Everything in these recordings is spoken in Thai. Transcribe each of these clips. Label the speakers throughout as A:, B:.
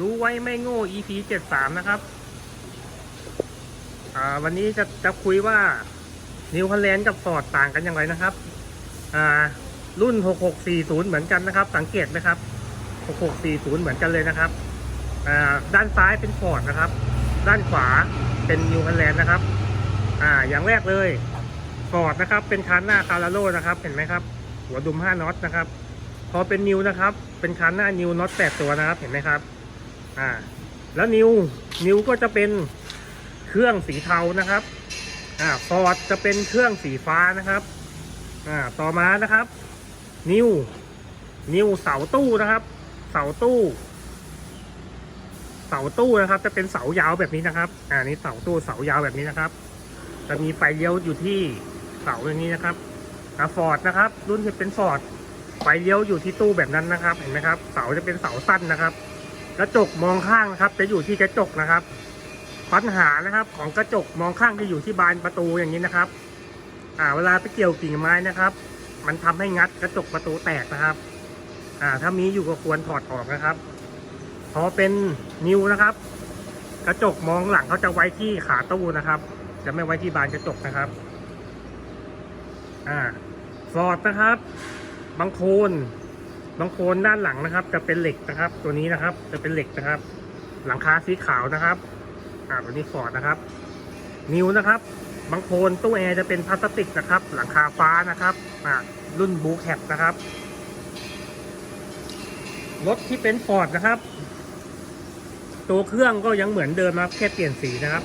A: รู้ไว้ไม่โง่ EP 73 นะครับ อ่า วันนี้จะจะคุยว่านิว o ลแลนด์กับฟอร์ดต่างกันอย่างไรนะครับ อ่า รุ่น 6640 เหมือนกันนะครับ สังเกตไหมครับ 6640 เหมือนกันเลยนะครับ อ่า ด้านซ้ายเป็นฟอร์ดนะครับ ด้านขวาเป็นนิว o ลแลนด์นะครับ อ่า อย่างแรกเลยฟอร์ดนะครับ เป็นคันหน้าคาราโลนะครับ เห็นไหมครับ หัวดุม5น็อตนะครับ พอเป็นนิวนะครับ เป็นคันหน้านิวน็อต8ตัวนะครับ เห็นไหมครับ อ่า แล้วนิวนิวก็จะเป็นเครื่องสีเทานะครับ อ่าฟอร์ดจะเป็นเครื่องสีฟ้านะครับ อ่า ต่อมานะครับ นิวนิวเสาตู้นะครับ เสาตู้ เสาตู้นะครับ จะเป็นเสายาวแบบนี้นะครับ อ่านี่เสาตู้เสายาวแบบนี้นะครับ จะมีไฟเลี้ยวอยู่ที่เสาอย่างนี้นะครับอ่าฟอร์ดนะครับ รุ่นที่เป็นฟอร์ดไฟเลี้ยวอยู่ที่ตู้แบบนั้นนะครับ เห็นไหมครับ เสาจะเป็นเสาสั้นนะครับ กระจกมองข้างนะครับ จะอยู่ที่กระจกนะครับ ปัญหานะครับ ของกระจกมองข้างจะอยู่ที่บานประตูอย่างนี้นะครับ อ่า เวลาไปเกี่ยวกิ่งไม้นะครับ มันทำให้งัดกระจกประตูแตกนะครับ อ่า ถ้ามีอยู่ก็ควรถอดออกนะครับพอเป็นนิ้วนะครับ กระจกมองหลังเขาจะไว้ที่ขาตู้นะครับ จะไม่ไว้ที่บานกระจกนะครับ อ่าฟอร์ดนะครับ บางโคน บางโคนด้านหลังนะครับ จะเป็นเหล็กนะครับ ตัวนี้นะครับ จะเป็นเหล็กนะครับ หลังคาสีขาวนะครับอ่าตัวนี้ฟอร์ดนะครับ นิวนะครับบางโคนตู้แอร์จะเป็นพลาสติกนะครับ หลังคาฟ้านะครับอ่ารุ่นบูแคปนะครับรถที่เป็นฟอร์ดนะครับ ตัวเครื่องก็ยังเหมือนเดิมนะครับแค่เปลี่ยนสีนะครับ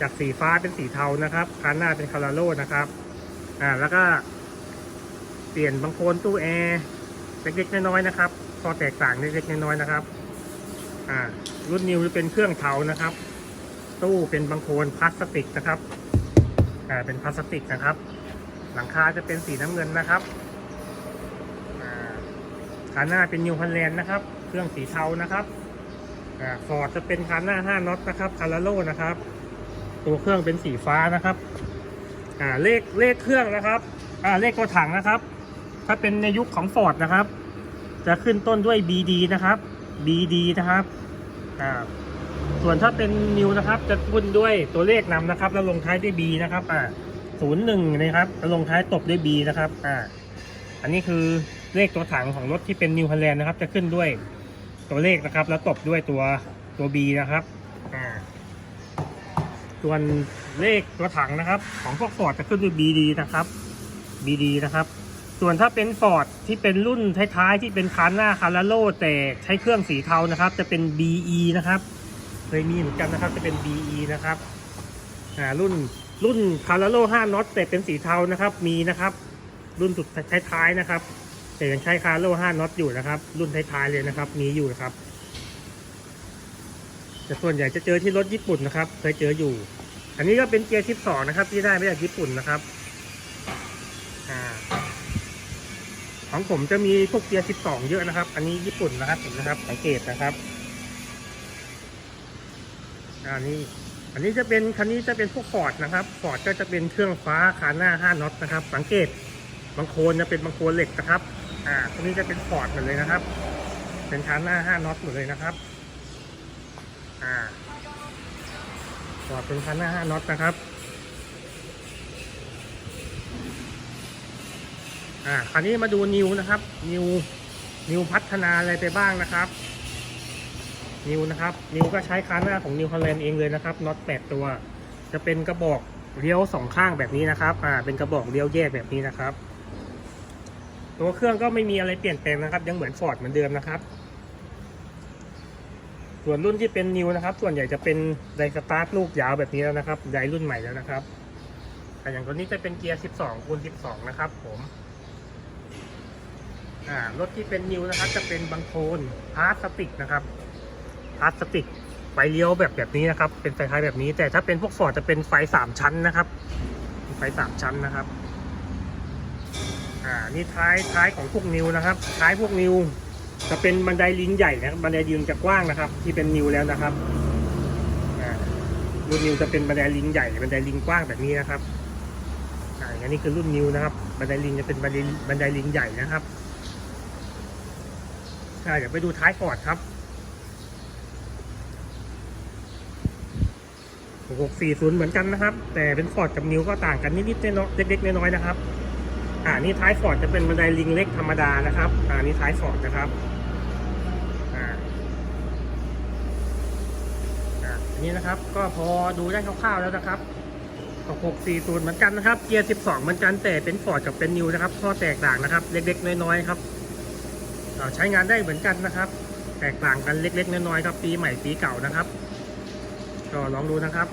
A: จากสีฟ้าเป็นสีเทานะครับคันหน้าเป็นคาราโลนะครับ อ่าแล้วก็เปลี่ยนบางโคนตู้แอร์ เล็กๆน้อยๆนะครับข้อแตกต่างเล็กๆน้อยๆนะครับ อ่า รุ่นนิวจะเป็นเครื่องเทานะครับ ตู้เป็นบางโคนพลาสติกนะครับ อ่า เป็นพลาสติกนะครับ หลังคาจะเป็นสีน้ำเงินนะครับ อ่าคันหน้าเป็นนิวฮันแลนด์นะครับ เครื่องสีเทานะครับ อ่า ฟอร์ดจะเป็นคันหน้า5น็อตนะครับคาราโลนะครับ ตัวเครื่องเป็นสีฟ้านะครับ อ่า เลขเลขเครื่องนะครับ อ่า เลขตัวถังนะครับ ถ้าเป็นในยุคของ Ford นะครับ จะขึ้นต้นด้วย BD นะครับ BD นะครับอ่าส่วนถ้าเป็น New นะครับ จะขึ้นด้วยตัวเลขนำนะครับ แล้วลงท้ายด้วย B นะครับอ่าศูนย์หนึ่งนะครับแล้วลงท้ายตบด้วย B นะครับอ่าอันนี้คือเลขตัวถังของรถที่เป็น New Holland นะครับ จะขึ้นด้วยตัวเลขนะครับ แล้วตบด้วยตัวตัว B นะครับอ่าส่วนเลขตัวถังนะครับ ของพวก Ford จะขึ้นด้วย BD นะครับ BD นะครับ ส่วนถ้าเป็น Ford ที่เป็นรุ่นท้ายๆที่เป็นคันหน้าคาราโลแต่ใช้เครื่องสีเทานะครับ จะเป็น BE นะครับเคยมีเหมือนกันนะครับ จะเป็น BE นะครับอ่ารุ่นรุ่นคาราโล5น็อตแต่เป็นสีเทานะครับมีนะครับ รุ่นสุดท้ายๆนะครับ แต่ยังใช้คาราโล5น็อตอยู่นะครับ รุ่นท้ายๆเลยนะครับ มีอยู่นะครับแต่ส่วนใหญ่จะเจอที่รถญี่ปุ่นนะครับ เคยเจออยู่ อันนี้ก็เป็นเกียร์ชิปสองนะครับ ที่ได้มาจากญี่ปุ่นนะครับ อ่า ของผมจะมีพวกเกียร์ชิปสองเยอะนะครับ อันนี้ญี่ปุ่นนะครับเห็นนะครับ สังเกตนะครับ อันนี้ อันนี้จะเป็นคันนี้จะเป็นพวกฟอร์ดนะครับฟอร์ดก็จะเป็นเครื่องฟ้าคานหน้า 5น็อตนะครับ สังเกตบางโคนจะเป็นบางโคนเหล็กนะครับ อ่าตัวนี้จะเป็นฟอร์ดหมดเลยนะครับ เป็นคานหน้า 5น็อตหมดเลยนะครับ อ่าฟอร์ดเป็นคันหน้า 5น็อตนะครับ อ่าคราวนี้มาดูนิวนะครับ นิวนิวพัฒนาอะไรไปบ้างนะครับ นิวนะครับ นิวก็ใช้คันหน้าของนิวฮอลแลนด์เองเลยนะครับน็อต8ตัว จะเป็นกระบอกเลี้ยวสองข้างแบบนี้นะครับ อ่า เป็นกระบอกเลี้ยวแยกแบบนี้นะครับ ตัวเครื่องก็ไม่มีอะไรเปลี่ยนแปลงนะครับ ยังเหมือนฟอร์ดเหมือนเดิมนะครับ ส่วนรุ่นที่เป็นนิวนะครับ ส่วนใหญ่จะเป็นไดสตาร์ทลูกยาวแบบนี้แล้วนะครับไดรุ่นใหม่แล้วนะครับแต่อย่างตัวนี้จะเป็นเกียร์ 12คูณ12 นะครับ ผม อ่ารถที่เป็นนิวนะครับ จะเป็นบางโคลนพลาสติกนะครับพลาสติกไฟเลี้ยวแบบแบบนี้นะครับ เป็นไฟท้ายแบบนี้ แต่ถ้าเป็นพวกฟอร์ดจะเป็นไฟสามชั้นนะครับไฟสามชั้นนะครับ อ่า นี่ท้ายท้ายของพวกนิวนะครับ ท้ายพวกนิว จะเป็นบันไดลิงใหญ่นะบันไดลิงจะกว้างนะครับ ที่เป็นนิวแล้วนะครับรุ่นนิวจะเป็นบันไดลิงใหญ่บันไดลิงกว้างแบบนี้นะครับ อ่าอันนี้คือรุ่นนิวนะครับ บันไดลิงจะเป็นบันไดบันไดลิงใหญ่นะครับ เดี๋ยวไปดูท้ายก่อนครับหกสี่เหมือนกันนะครับ แต่เป็นฟอร์ดกับนิวก็ต่างกันนิดๆน้อยๆเล็กๆน้อยๆนะครับ อ่านี่ท้ายฟอร์ดจะเป็นบันไดลิงเล็กธรรมดานะครับ อ่านี่ท้ายฟอร์ดนะครับอ่านี่นะครับก็พอดูได้คร่าวๆแล้วนะครับหกสี่เหมือนกันนะครับเกียร์12เหมือนกันแต่เป็นฟอร์ดกับเป็นนิวนะครับข้อแตกต่างนะครับ เล็กๆน้อยๆครับ ใช้งานได้เหมือนกันนะครับ แตกต่างกันเล็ก ๆ น้อยๆครับปีใหม่ปีเก่านะครับ ก็ลองดูนะครับ